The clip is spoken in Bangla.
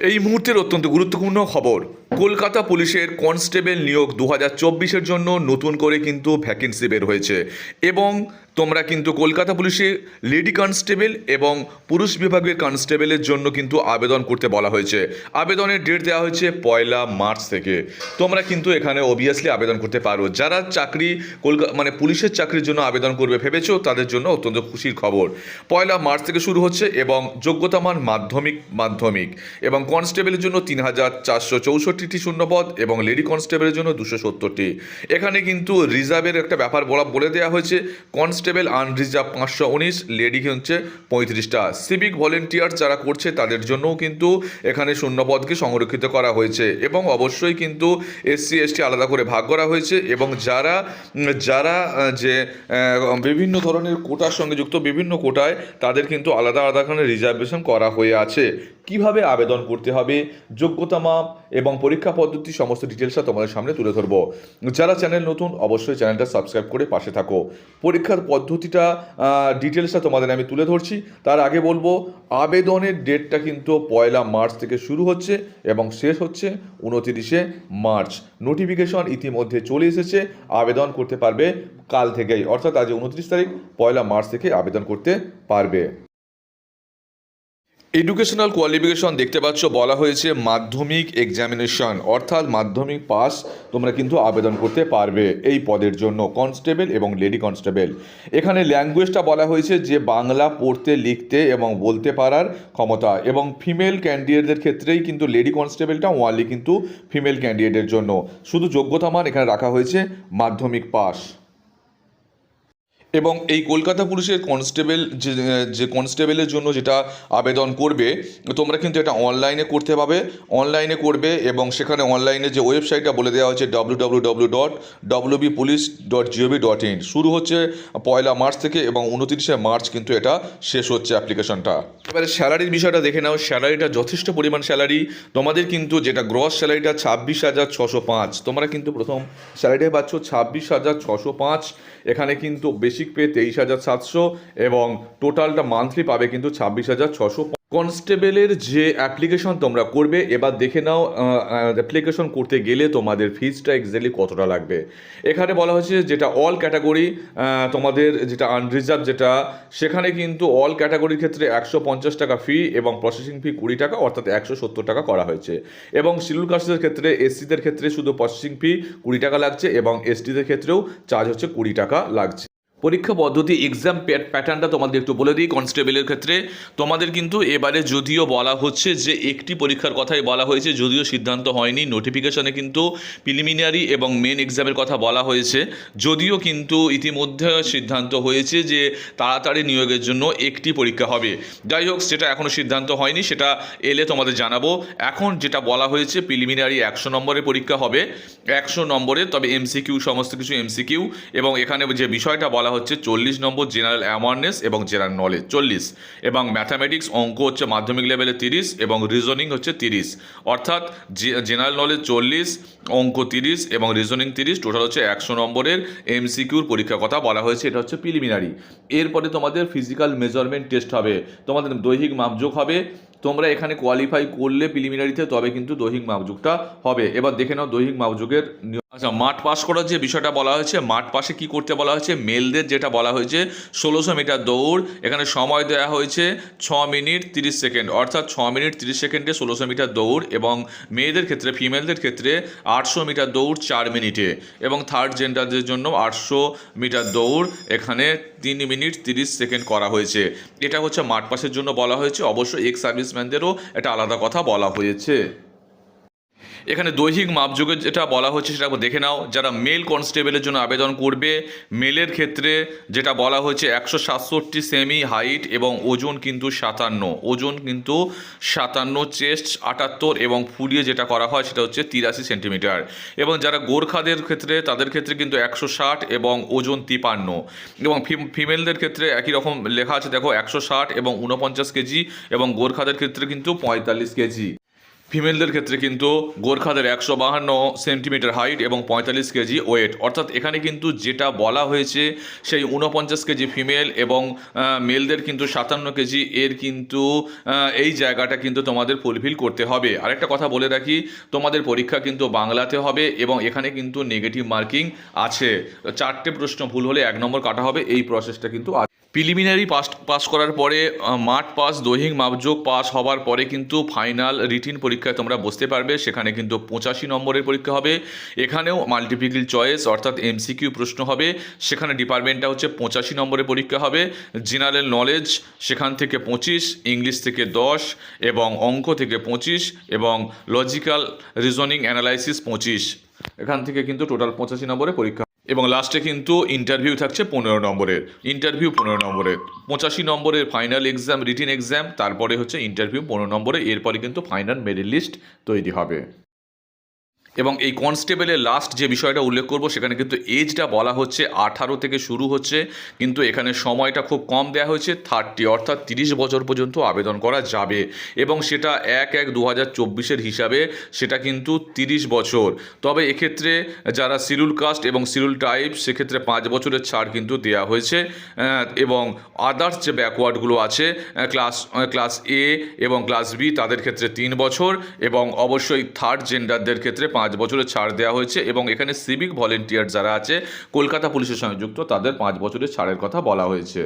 এই মুহূর্তের অত্যন্ত গুরুত্বপূর্ণ খবর। কলকাতা পুলিশের কনস্টেবল নিয়োগ দু হাজার জন্য নতুন করে কিন্তু ভ্যাকেন্সি বের হয়েছে। এবং তোমরা কিন্তু কলকাতা পুলিশে লেডি কনস্টেবল এবং পুরুষ বিভাগের কনস্টেবলের জন্য কিন্তু আবেদন করতে বলা হয়েছে। আবেদনের ডেট দেওয়া হয়েছে পয়লা মার্চ থেকে। তোমরা কিন্তু এখানে অবভিয়াসলি আবেদন করতে পারো। যারা চাকরি কলকাতা মানে পুলিশের চাকরির জন্য আবেদন করবে ভেবেছো, তাদের জন্য অত্যন্ত খুশির খবর। পয়লা মার্চ থেকে শুরু হচ্ছে এবং যোগ্যতামান মাধ্যমিক মাধ্যমিক এবং কনস্টেবলের জন্য তিন হাজার চারশো চৌষট্টিটি শূন্যপদ এবং লেডি কনস্টেবলের জন্য দুশো সত্তরটি। এখানে কিন্তু রিজার্ভের একটা ব্যাপার বলা বলে দেওয়া হয়েছে, কনস্টেবল আনরিজার্ভ পাঁচশো উনিশ, লেডি হচ্ছে পঁয়ত্রিশটা। সিভিক ভলেন্টিয়ার যারা করছে তাদের জন্যও কিন্তু এখানে শূন্যপদকে সংরক্ষিত করা হয়েছে এবং অবশ্যই কিন্তু এসসি, এসটি আলাদা করে ভাগ করা হয়েছে এবং যারা যারা, যে বিভিন্ন ধরনের কোটার সঙ্গে যুক্ত বিভিন্ন কোটায় তাদের কিন্তু আলাদা আলাদা রিজার্ভেশন করা হয়ে আছে। কীভাবে আবেদন করতে হবে, যোগ্যতা মাপ এবং পরীক্ষা পদ্ধতি সমস্ত ডিটেলসটা তোমাদের সামনে তুলে ধরবো। যারা চ্যানেল নতুন, অবশ্যই চ্যানেলটা সাবস্ক্রাইব করে পাশে থাকো। পরীক্ষার পদ্ধতিটা ডিটেলসটা তোমাদের আমি তুলে ধরছি। তার আগে বলব, আবেদনের ডেটটা কিন্তু পয়লা মার্চ থেকে শুরু হচ্ছে এবং শেষ হচ্ছে উনতিরিশে মার্চ। নোটিফিকেশন ইতিমধ্যে চলে এসেছে, আবেদন করতে পারবে কাল থেকেই। অর্থাৎ আজ উনত্রিশ তারিখ, পয়লা মার্চ থেকে আবেদন করতে পারবে। এডুকেশনাল কোয়ালিফিকেশন দেখতে পাচ্ছ, বলা হয়েছে মাধ্যমিক এক্সামিনেশন অর্থাৎ মাধ্যমিক পাস তোমরা কিন্তু আবেদন করতে পারবে এই পদের জন্য কনস্টেবল এবং লেডি কনস্টেবল এখানে ল্যাঙ্গুয়েজটা বলা হয়েছে যে বাংলা পড়তে, লিখতে এবং বলতে পারার ক্ষমতা এবং ফিমেল ক্যান্ডিডেটদের ক্ষেত্রেই কিন্তু লেডি কনস্টেবলটা ওয়ানলি কিন্তু ফিমেল ক্যান্ডিডেটের জন্য। শুধু যোগ্যতা মান এখানে রাখা হয়েছে মাধ্যমিক পাস এবং এই কলকাতা পুলিশের কনস্টেবল যে যে কনস্টেবলের জন্য যেটা আবেদন করবে, তোমরা কিন্তু এটা অনলাইনে করতে পাবে। অনলাইনে করবে এবং সেখানে অনলাইনে যে ওয়েবসাইটটা বলে দেওয়া হচ্ছে W W dot police dot dot in শুরু হচ্ছে পয়লা মার্চ থেকে এবং উনতিরিশে মার্চ কিন্তু এটা শেষ হচ্ছে অ্যাপ্লিকেশনটা। এবারে স্যালারির বিষয়টা দেখে নাও। স্যালারিটা যথেষ্ট পরিমাণ স্যালারি। তোমাদের কিন্তু যেটা গ্রস স্যালারিটা ছাব্বিশ হাজার ছশো পাঁচ। তোমরা কিন্তু প্রথম স্যালারিটা পাচ্ছ ছাব্বিশ হাজার ছশো পাঁচ। এখানে কিন্তু বেসিক পে তেইশ হাজার সাতশো এবং টোটালটা মান্থলি পাবে কিন্তু ছাব্বিশ হাজার ছশো। কনস্টেবলের যে অ্যাপ্লিকেশন তোমরা করবে, এবার দেখে নাও অ্যাপ্লিকেশন করতে গেলে তোমাদের ফিজটা এক্স্যাক্টলি কতটা লাগবে। এখানে বলা হয়েছে যেটা অল ক্যাটাগরি তোমাদের যেটা আনরিজার্ভ যেটা, সেখানে কিন্তু অল ক্যাটাগরির ক্ষেত্রে একশো পঞ্চাশ টাকা ফি এবং প্রসেসিং ফি কুড়ি টাকা, অর্থাৎ একশো সত্তর টাকা করা হয়েছে। এবং শিডিউল কাস্টের ক্ষেত্রে এসসিদের ক্ষেত্রে শুধু প্রসেসিং ফি কুড়ি টাকা লাগছে এবং এসটিদের ক্ষেত্রেও চার্জ হচ্ছে কুড়ি টাকা লাগছে। পরীক্ষা পদ্ধতি এক্সাম প্যাটার্নটা তোমাদের একটু বলে দিই কনস্টেবলের ক্ষেত্রে। তোমাদের কিন্তু এবারে যদিও বলা হচ্ছে যে একটি পরীক্ষার কথাই বলা হয়েছে, যদিও সিদ্ধান্ত হয়নি। নোটিফিকেশনে কিন্তু প্রিলিমিনারি এবং মেন এক্সামের কথা বলা হয়েছে। যদিও কিন্তু ইতিমধ্যে সিদ্ধান্ত হয়েছে যে তাড়াতাড়ি নিয়োগের জন্য একটি পরীক্ষা হবে। যাই হোক, সেটা এখনও সিদ্ধান্ত হয়নি, সেটা এলে তোমাদের জানাব। এখন যেটা বলা হয়েছে প্রিলিমিনারি একশো নম্বরের পরীক্ষা হবে। একশো নম্বরে, তবে এমসিকিউ সমস্ত কিছু এমসিকিউ এবং এখানে যে বিষয়টা বলা হচ্ছে চল্লিশ নম্বর জেনারেল অ্যাওয়ারনেস এবং জেনারেল নলেজ চল্লিশ। এবং ম্যাথামেটিক্স অঙ্ক হচ্ছে মাধ্যমিক লেভেলে তিরিশ এবং রিজনিং হচ্ছে তিরিশ। অর্থাৎ জেনারেল নলেজ চল্লিশ, অঙ্ক তিরিশ এবং রিজনিং তিরিশ টোটাল হচ্ছে একশো নম্বরের এমসিকিউর পরীক্ষার কথা বলা হয়েছে, এটা হচ্ছে প্রিলিমিনারি এরপরে তোমাদের ফিজিক্যাল মেজারমেন্ট টেস্ট হবে, তোমাদের দৈহিক মাপযোগ হবে, তোমরা এখানে কোয়ালিফাই করলে প্রিলিমিনারিতে তবে কিন্তু দৈহিক মাপযোগটা হবে। এবার দেখে নাও দৈহিক মাপযোগের আচ্ছা মাঠ পাস করার যে বিষয়টা বলা হয়েছে, মাঠ পাশে কি করতে বলা হয়েছে? মেলদের যেটা বলা হয়েছে, ষোলোশো মিটার দৌড়, এখানে সময় দেওয়া হয়েছে ছ মিনিট তিরিশ সেকেন্ড। অর্থাৎ ছ মিনিট তিরিশ সেকেন্ডে ষোলোশো মিটার দৌড় এবং মেয়েদের ক্ষেত্রে, ফিমেলদের ক্ষেত্রে আটশো মিটার দৌড় চার মিনিটে এবং থার্ড জেন্ডারদের জন্য আটশো মিটার দৌড় এখানে তিন মিনিট তিরিশ সেকেন্ড করা হয়েছে। এটা হচ্ছে মাঠ পাশের জন্য বলা হয়েছে। অবশ্য এক্স সার্ভিসম্যানদেরও এটা আলাদা কথা বলা হয়েছে। এখানে দৈহিক মাপযোগের যেটা বলা হচ্ছে সেটা দেখে নাও। যারা মেল কনস্টেবলের জন্য আবেদন করবে, মেলের ক্ষেত্রে যেটা বলা হয়েছে একশো সাতষট্টি সেমি হাইট এবং ওজন কিন্তু সাতান্ন। ওজন কিন্তু সাতান্ন, চেস্ট আটাত্তর এবং ফুলিয়ে যেটা করা হয় সেটা হচ্ছে তিরাশি সেন্টিমিটার। এবং যারা গোর্খাদের ক্ষেত্রে, তাদের ক্ষেত্রে কিন্তু একশো ষাট এবং ওজন তিপান্ন। এবং ফিমেলদের ক্ষেত্রে একই রকম লেখা আছে, দেখো একশো ষাট এবং উনপঞ্চাশ কেজি এবং গোর্খাদের ক্ষেত্রে কিন্তু পঁয়তাল্লিশ কেজি। ফিমেলদের ক্ষেত্রে কিন্তু গোর্খাদের একশো বাহান্ন সেন্টিমিটার হাইট এবং পঁয়তাল্লিশ কেজি ওয়েট। অর্থাৎ এখানে কিন্তু যেটা বলা হয়েছে, সেই উনপঞ্চাশ কেজি ফিমেল এবং মেলদের কিন্তু সাতান্ন কেজি এর কিন্তু এই জায়গাটা কিন্তু তোমাদের ফুলফিল করতে হবে। আরেকটা কথা বলে রাখি, তোমাদের পরীক্ষা কিন্তু বাংলাতে হবে এবং এখানে কিন্তু নেগেটিভ মার্কিং আছে। চারটে প্রশ্ন ভুল হলে এক নম্বর কাটা হবে, এই প্রসেসটা কিন্তু আছে প্রিলিমিনারি পাস পাস করার পরে মাঠ পাস, দৈহিক মাপযোগ পাস হওয়ার পরে কিন্তু ফাইনাল রিটিন পরীক্ষায় তোমরা বসতে পারবে, সেখানে কিন্তু পঁচাশি নম্বরের পরীক্ষা হবে। এখানেও মাল্টিপিকল চয়েস অর্থাৎ এমসিকিউ প্রশ্ন হবে। সেখানে ডিপার্টমেন্টটা হচ্ছে পঁচাশি নম্বরের পরীক্ষা হবে। জেনারেল নলেজ সেখান থেকে পঁচিশ, ইংলিশ থেকে দশ এবং অঙ্ক থেকে পঁচিশ এবং লজিক্যাল রিজনিং অ্যানালাইসিস পঁচিশ। এখান থেকে কিন্তু টোটাল পঁচাশি নম্বরের পরীক্ষা এবং লাস্টে কিন্তু ইন্টারভিউ থাকছে পনেরো নম্বরের। ইন্টারভিউ পনেরো নম্বরের। পঁচাশি নম্বরের ফাইনাল এক্সাম রিটিন এক্সাম তারপরে হচ্ছে ইন্টারভিউ পনেরো নম্বরে এরপরে কিন্তু ফাইনাল মেরিট লিস্ট তৈরি হবে। এবং এই কনস্টেবলের লাস্ট যে বিষয়টা উল্লেখ করব, সেখানে কিন্তু এজটা বলা হচ্ছে আঠারো থেকে শুরু হচ্ছে, কিন্তু এখানে সময়টা খুব কম দেওয়া হয়েছে থার্টি অর্থাৎ তিরিশ বছর পর্যন্ত আবেদন করা যাবে। এবং সেটা এক এক দু হাজার চব্বিশের হিসাবে সেটা কিন্তু তিরিশ বছর। তবে এক্ষেত্রে যারা সিরুল কাস্ট এবং সিরুল টাইপ সেক্ষেত্রে পাঁচ বছরের ছাড় কিন্তু দেওয়া হয়েছে এবং আদার্স যে ব্যাকওয়ার্ডগুলো আছে ক্লাস ক্লাস এ এবং ক্লাস বি তাদের ক্ষেত্রে তিন বছর, এবং অবশ্যই থার্ড জেন্ডারদের ক্ষেত্রে পাঁচ বছরের ছাড় দেওয়া হয়েছে এবং এখানে সিভিক ভলেন্টিয়ার যারা আছে, কলকাতা পুলিশের সঙ্গে যুক্ত, তাদের পাঁচ বছরের ছাড়ের কথা বলা হয়েছে।